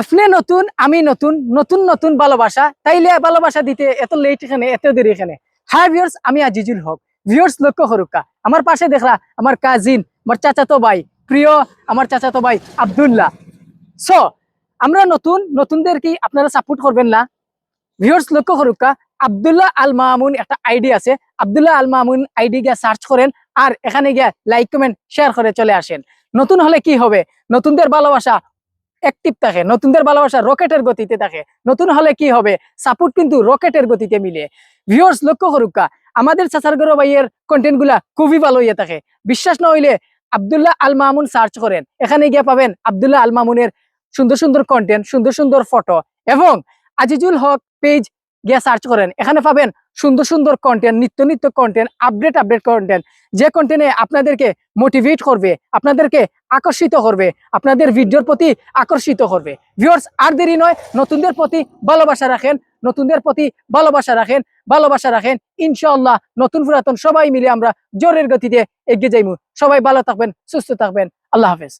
আপনি নতুন, আমি নতুন নতুন নতুন ভালোবাসা, তাইলে ভালোবাসা দিতে এত লেট এখানে, এত দেরি এখানে। হাই ভিউয়ার্স আমি আজিজুল হক। ভিউয়ার্স লক্ষ্য হরুকা আমার পাশে দেখলা আমার কাজিন আমার চাচাতো ভাই, প্রিয় আমার চাচাতো ভাই আব্দুল্লাহ। সো আমরা নতুন, নতুনদের কি আপনারা সাপোর্ট করবেন না? ভিউয়ার্স লক্ষ্য করুকা আব্দুল্লাহ আল মামুন একটা আইডি আছে। আব্দুল্লাহ আল মামুন আইডি গিয়ে সার্চ করেন আর এখানে গিয়া লাইক কমেন্ট শেয়ার করে চলে আসেন। নতুন হলে কি হবে? নতুনদের ভালোবাসা অ্যাক্টিভ থাকে, নতুনদের ভালোবাসা রকেটের গতিতে থাকে। নতুন হলে কি হবে? সাপোর্ট কিন্তু রকেটের গতিতে মিলে। ভিওর্স লক্ষ্য করুকা আমাদের সাসারগর ভাইয়ের কন্টেন্টগুলা খুবই ভালো হয়ে থাকে। বিশ্বাস না হইলে আবদুল্লাহ আল মামুন সার্চ করেন। এখানে গিয়ে পাবেন আবদুল্লাহ আল মামুনের সুন্দর সুন্দর কন্টেন্ট সুন্দর সুন্দর ফটো এবং আজিজুল হক পেজ গিয়ে সার্চ করেন। এখানে পাবেন সুন্দর সুন্দর কন্টেন্ট নিত্য নিত্য কন্টেন্ট আপডেট আপডেট কন্টেন্ট যে কন্টেন্টে আপনাদেরকে মোটিভেট করবে, আপনাদেরকে আকর্ষিত করবে, আপনাদের ভিডিওর প্রতি আকর্ষিত করবে। ভিউয়ার্স আর দেরি নয়, নতুনদের প্রতি ভালোবাসা রাখেন, নতুনদের প্রতি ভালোবাসা রাখেন ভালোবাসা রাখেন। ইনশাআল্লাহ নতুন পুরাতন সবাই মিলে আমরা জোরের গতিতে এগিয়ে যাইমু। সবাই ভালো থাকবেন, সুস্থ থাকবেন। আল্লাহ হাফেজ।